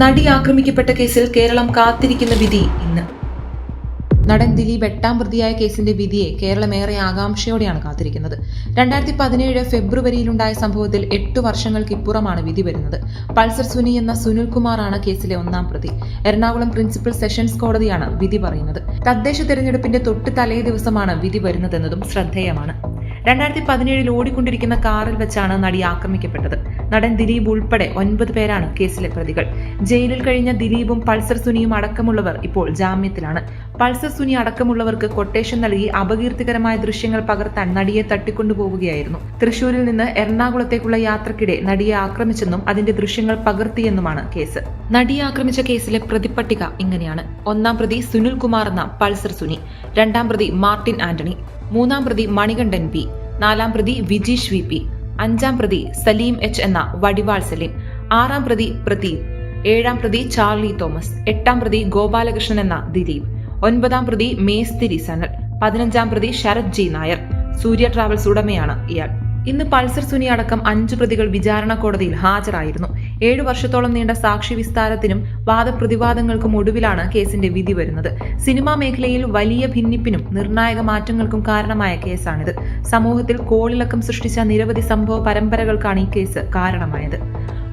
നടി ആക്രമിക്കപ്പെട്ട കേസിൽ കേരളം കാത്തിരിക്കുന്ന വിധി ഇന്ന്. നടൻ ദിലീപ് എട്ടാം പ്രതിയായ കേസിന്റെ വിധിയെ കേരളം ഏറെ ആകാംക്ഷയോടെയാണ് കാത്തിരിക്കുന്നത്. രണ്ടായിരത്തി പതിനേഴ് ഫെബ്രുവരിയിലുണ്ടായ സംഭവത്തിൽ എട്ടു വർഷങ്ങൾക്കിപ്പുറമാണ് വിധി വരുന്നത്. പൾസർ സുനി എന്ന സുനിൽ കുമാറാണ് കേസിലെ ഒന്നാം പ്രതി. എറണാകുളം പ്രിൻസിപ്പൽ സെഷൻസ് കോടതിയാണ് വിധി പറയുന്നത്. തദ്ദേശ തെരഞ്ഞെടുപ്പിന്റെ തൊട്ട് തലേ ദിവസമാണ് വിധി വരുന്നതെന്നതും ശ്രദ്ധേയമാണ്. രണ്ടായിരത്തി പതിനേഴിൽ ഓടിക്കൊണ്ടിരിക്കുന്ന കാറിൽ വെച്ചാണ് നടി ആക്രമിക്കപ്പെട്ടത്. നടൻ ദിലീപ് ഉൾപ്പെടെ ഒൻപത് പേരാണ് കേസിലെ പ്രതികൾ. ജയിലിൽ കഴിഞ്ഞ ദിലീപും പൾസർ സുനിയും അടക്കമുള്ളവർ ഇപ്പോൾ ജാമ്യത്തിലാണ്. പൾസർ സുനി അടക്കമുള്ളവർക്ക് കൊട്ടേഷൻ നൽകി അപകീർത്തികരമായ ദൃശ്യങ്ങൾ പകർത്താൻ നടിയെ തട്ടിക്കൊണ്ടുപോവുകയായിരുന്നു. തൃശൂരിൽ നിന്ന് എറണാകുളത്തേക്കുള്ള യാത്രക്കിടെ നടിയെ ആക്രമിച്ചെന്നും അതിന്റെ ദൃശ്യങ്ങൾ പകർത്തിയെന്നുമാണ് കേസ്. നടിയെ ആക്രമിച്ച കേസിലെ പ്രതിപട്ടിക ഇങ്ങനെയാണ്. ഒന്നാം പ്രതി സുനിൽ കുമാർ എന്ന പൾസർ സുനി രണ്ടാം പ്രതി മാർട്ടിൻ ആന്റണി മൂന്നാം പ്രതി മണികണ്ഠൻ പി നാലാം പ്രതി വിജീഷ് വി പി അഞ്ചാം പ്രതി സലീം എച്ച് എന്ന വടിവാൾ സലീം. ആറാം പ്രതി പ്രദീപ്. ഏഴാം പ്രതി ചാർലി തോമസ്. എട്ടാം പ്രതി ഗോപാലകൃഷ്ണൻ എന്ന ദിലീപ്. ഒൻപതാം പ്രതി മേസ്തിരി സനൽ. പതിനഞ്ചാം പ്രതി ശരത് ജി നായർ. സൂര്യ ട്രാവൽസ് ഉടമയാണ് ഇയാൾ. ഇന്ന് പൾസർ സുനി അടക്കം അഞ്ചു പ്രതികൾ വിചാരണ കോടതിയിൽ ഹാജരായിരുന്നു. ഏഴു വർഷത്തോളം നീണ്ട സാക്ഷി വിസ്താരത്തിനും വാദപ്രതിവാദങ്ങൾക്കും ഒടുവിലാണ് കേസിന്റെ വിധി വരുന്നത്. സിനിമാ മേഖലയിൽ വലിയ ഭിന്നിപ്പിനും നിർണായക മാറ്റങ്ങൾക്കും കാരണമായ കേസാണിത്. സമൂഹത്തിൽ കോളിളക്കം സൃഷ്ടിച്ച നിരവധി സംഭവ പരമ്പരകൾക്കാണ് ഈ കേസ് കാരണമായത്.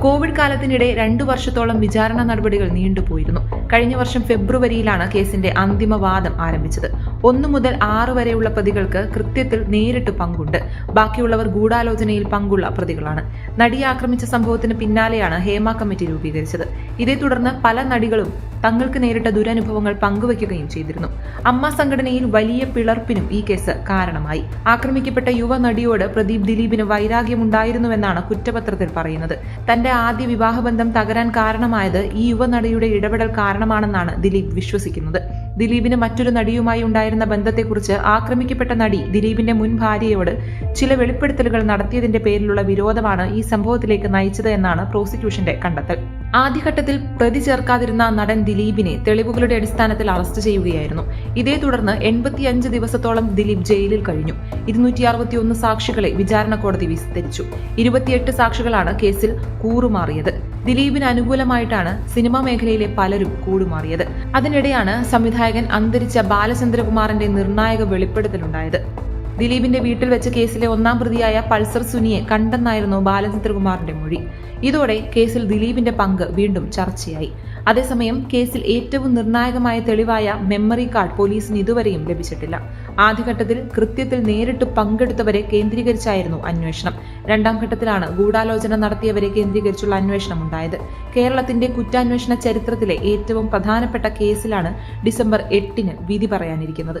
കോവിഡ് കാലത്തിനിടെ രണ്ടു വർഷത്തോളം വിചാരണ നടപടികൾ നീണ്ടുപോയിരുന്നു. കഴിഞ്ഞ വർഷം ഫെബ്രുവരിയിലാണ് കേസിന്റെ അന്തിമ വാദം ആരംഭിച്ചത്. ഒന്നു മുതൽ ആറ് വരെയുള്ള പ്രതികൾക്ക് കൃത്യത്തിൽ നേരിട്ട് പങ്കുണ്ട്. ബാക്കിയുള്ളവർ ഗൂഢാലോചനയിൽ പങ്കുള്ള പ്രതികളാണ്. നടിയെ ആക്രമിച്ച സംഭവത്തിന് പിന്നാലെയാണ് ഹേമ കമ്മിറ്റി രൂപീകരിച്ചത്. ഇതേ തുടർന്ന് പല നടികളും തങ്ങൾക്ക് നേരിട്ട ദുരനുഭവങ്ങൾ പങ്കുവയ്ക്കുകയും ചെയ്തിരുന്നു. അമ്മ സംഘടനയിൽ വലിയ പിളർപ്പിനും ഈ കേസ് കാരണമായി. ആക്രമിക്കപ്പെട്ട യുവ നടിയോട് പ്രദീപ് ദിലീപിന് വൈരാഗ്യമുണ്ടായിരുന്നുവെന്നാണ് കുറ്റപത്രത്തിൽ പറയുന്നത്. തന്റെ ആദ്യ വിവാഹബന്ധം തകരാൻ കാരണമായത് ഈ യുവ നടിയുടെ ഇടപെടൽ കാരണമാണെന്നാണ് ദിലീപ് വിശ്വസിക്കുന്നത്. ദിലീപിന് മറ്റൊരു നടിയുമായി ഉണ്ടായിരുന്ന ബന്ധത്തെക്കുറിച്ച് ആക്രമിക്കപ്പെട്ട നടി ദിലീപിന്റെ മുൻ ഭാര്യയോട് ചില വെളിപ്പെടുത്തലുകൾ നടത്തിയതിന്റെ പേരിലുള്ള വിരോധമാണ് ഈ സംഭവത്തിലേക്ക് നയിച്ചത് എന്നാണ് പ്രോസിക്യൂഷന്റെ കണ്ടെത്തൽ. ആദ്യഘട്ടത്തിൽ പ്രതി ചേർക്കാതിരുന്ന നടൻ ദിലീപിനെ തെളിവുകളുടെ അടിസ്ഥാനത്തിൽ അറസ്റ്റ് ചെയ്യുകയായിരുന്നു. ഇതേ തുടർന്ന് എൺപത്തിയഞ്ച് ദിവസത്തോളം ദിലീപ് ജയിലിൽ കഴിഞ്ഞു. ഇരുന്നൂറ്റി അറുപത്തിയൊന്ന് സാക്ഷികളെ വിചാരണ കോടതി വിസ്തരിച്ചു. ഇരുപത്തിയെട്ട് സാക്ഷികളാണ് കേസിൽ കൂറുമാറിയത്. ദിലീപിന് അനുകൂലമായിട്ടാണ് സിനിമാ മേഖലയിലെ പലരും കൂടുമാറിയത്. അതിനിടെയാണ് സംവിധായകൻ അന്തരിച്ച ബാലചന്ദ്രകുമാറിന്റെ നിർണായക വെളിപ്പെടുത്തലുണ്ടായത്. ദിലീപിന്റെ വീട്ടിൽ വെച്ച് കേസിലെ ഒന്നാം പ്രതിയായ പൾസർ സുനിയെ കണ്ടെന്നായിരുന്നു ബാലചന്ദ്രകുമാറിന്റെ മൊഴി. ഇതോടെ കേസിൽ ദിലീപിന്റെ പങ്ക് വീണ്ടും ചർച്ചയായി. അതേസമയം കേസിൽ ഏറ്റവും നിർണായകമായ തെളിവായ മെമ്മറി കാർഡ് പോലീസിന് ഇതുവരെയും ലഭിച്ചിട്ടില്ല. ആദ്യഘട്ടത്തിൽ കൃത്യത്തിൽ നേരിട്ട് പങ്കെടുത്തവരെ കേന്ദ്രീകരിച്ചായിരുന്നു അന്വേഷണം. രണ്ടാം ഘട്ടത്തിലാണ് ഗൂഢാലോചന നടത്തിയവരെ കേന്ദ്രീകരിച്ചുള്ള അന്വേഷണം ഉണ്ടായത്. കേരളത്തിന്റെ കുറ്റാന്വേഷണ ചരിത്രത്തിലെ ഏറ്റവും പ്രധാനപ്പെട്ട കേസിലാണ് ഡിസംബർ എട്ടിന് വിധി പറയാനിരിക്കുന്നത്.